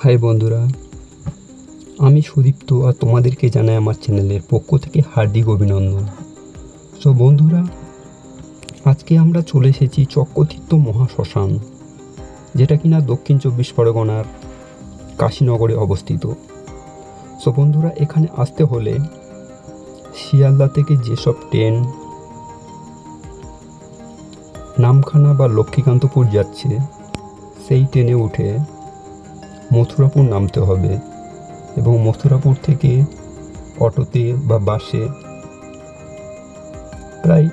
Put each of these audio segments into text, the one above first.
High বন্ধুরা, আমি সুদীপ্ত আর তোমাদেরকে জানাই আমার চ্যানেলের পক্ষ থেকে হার্দিক অভিনন্দন। সো বন্ধুরা, আজকে আমরা চলে এসেছি চক্রতীর্থ মহাশ্মশান, যেটা কিনা দক্ষিণ চব্বিশ পরগনার কাশীনগরে অবস্থিত। সো বন্ধুরা, এখানে আসতে হলে শিয়ালদা থেকে যেসব ট্রেন, নামখানা বা লক্ষ্মীকান্তপুর যাচ্ছে, সেই ট্রেনে উঠে মথুরাপুর নামতে হবে এবং মথুরাপুর থেকে অটোতে বা বাসে প্রায়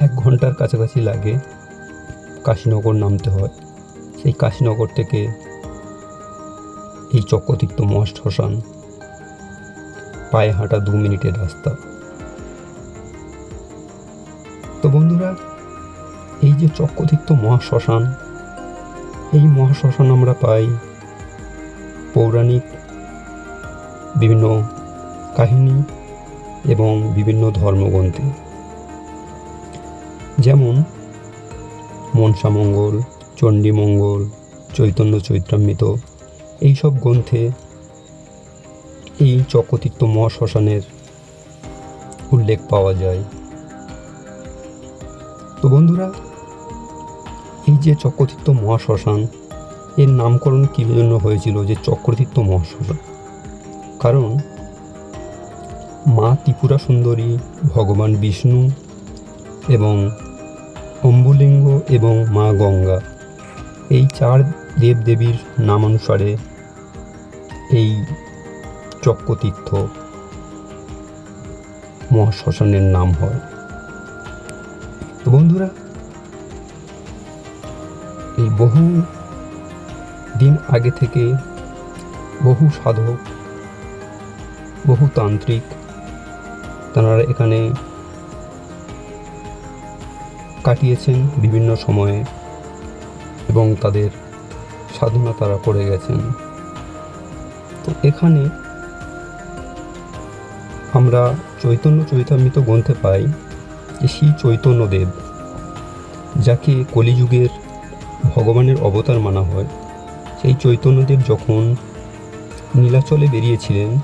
এক ঘণ্টার কাছাকাছি লাগে কাশীনগর নামতে হয়। সেই কাশীনগর থেকে এই চক্রতীর্থ মহাশ্মশান পায়ে হাঁটা দু মিনিটের রাস্তা। তো বন্ধুরা, এই যে চক্রতীর্থ মহাশ্মশান, এই মহাশ্মশান আমরা পাই পৌরাণিক বিভিন্ন কাহিনী এবং বিভিন্ন ধর্মগ্রন্থে। যেমন মনসামঙ্গল চণ্ডীমঙ্গল চৈতন্য চৈত্রামৃত, এইসব গ্রন্থে এই চক্রতীর্থ মহাশ্মশানের উল্লেখ পাওয়া যায়। তো বন্ধুরা, এই যে চক্রতীর্থ মহাশ্মশান এর নামকরণ কী জন্য হয়েছিল যে চক্রতীর্থ মহাশ্মশান কারণ মা ত্রিপুরা সুন্দরী, ভগবান বিষ্ণু এবং অম্বুলিঙ্গ এবং মা গঙ্গা, এই চার দেবদেবীর নামানুসারে এই চক্রতীর্থ মহাশ্মশানের নাম হয়। তো বন্ধুরা, এই বহু দিন আগে থেকে বহু সাধক, বহু তান্ত্রিক, তারা এখানে কাটিয়েছেন বিভিন্ন সময়ে এবং তাদের সাধনা তারা করে গেছেন। তো এখানে আমরা চৈতন্য চৈতামৃত গ্রন্থে পাই যে শ্রী চৈতন্যদেব, যাকে কলিযুগের ভগবানের অবতার মানা হয় সেই চৈতন্যদেব যখন নীলাচলে বেরিয়েছিলেন,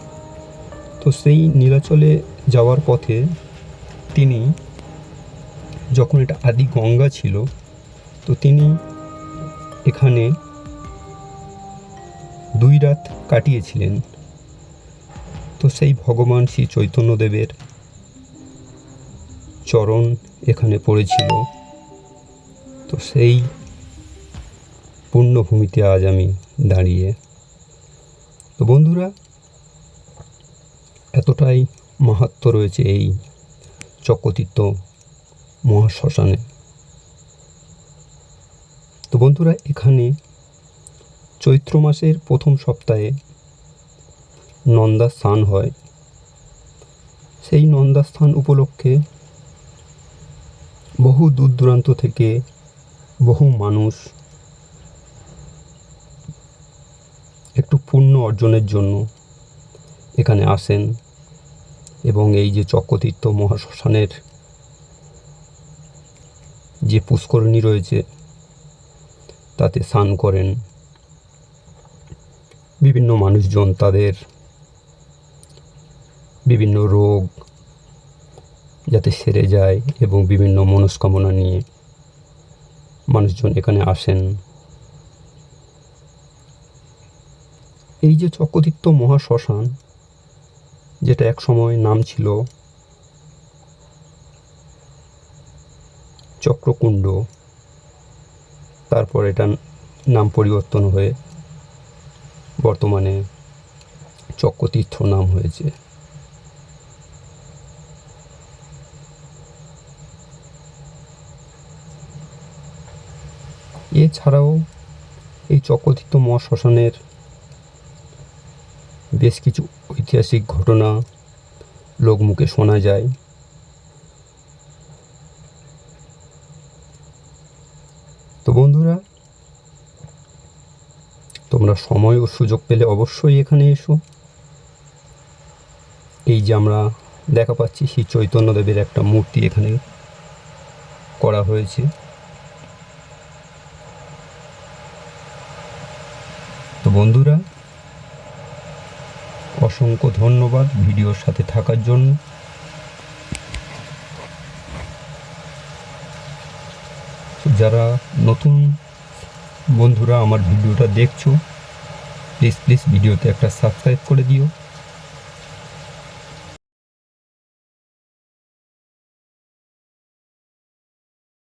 তো সেই নীলাচলে যাওয়ার পথে তিনি যখন এটা আদি গঙ্গা ছিল, তো তিনি এখানে দুই রাত কাটিয়েছিলেন। তো সেই ভগবান শ্রী চৈতন্যদেবের চরণ এখানে পড়েছিল। তো সেই পূর্ণভূমিতে আজ আমি দাঁড়িয়ে। তো বন্ধুরা, এতটাই মাহাত্ম রয়েছে এই চক্রতীর্থ মহাশ্মশানে। তো বন্ধুরা, এখানে চৈত্র মাসের প্রথম সপ্তাহে নন্দা স্নান হয়। সেই নন্দা স্থান উপলক্ষে বহু দূর দূরান্ত থেকে বহু মানুষ একটু পুণ্য অর্জনের জন্য এখানে আসেন এবং এই যে চক্রতীর্থ মহাশ্মশানের যে পুষ্করণী রয়েছে, তাতে স্নান করেন। বিভিন্ন মানুষজন তাদের বিভিন্ন রোগ যাতে সেরে যায় এবং বিভিন্ন মনস্কামনা নিয়ে মানুষজন এখানে আসেন। এই যে চক্রতীর্থ মহাশ্মশান, যেটা এক সময় নাম ছিল চক্রকুণ্ড, তারপর এটা নাম পরিবর্তন হয়ে বর্তমানে চক্রতীর্থ নাম হয়েছে। এছাড়াও এই চক্রতীর্থ মহাশ্মশানের বেশ কিছু ঐতিহাসিক ঘটনা লোকমুখে শোনা যায়। তো বন্ধুরা, তোমরা সময় ও সুযোগ পেলে অবশ্যই এখানে এসো। এই যে আমরা দেখা পাচ্ছি শ্রী চৈতন্যদেবের একটা মূর্তি এখানে করা হয়েছে। তো বন্ধুরা অসংখ্য ধন্যবাদ ভিডিওর সাথে থাকার জন্য। যারা নতুন বন্ধুরা আমার ভিডিওটা দেখছ প্লিজ প্লিজ ভিডিওতে একটা সাবস্ক্রাইব করে দিও।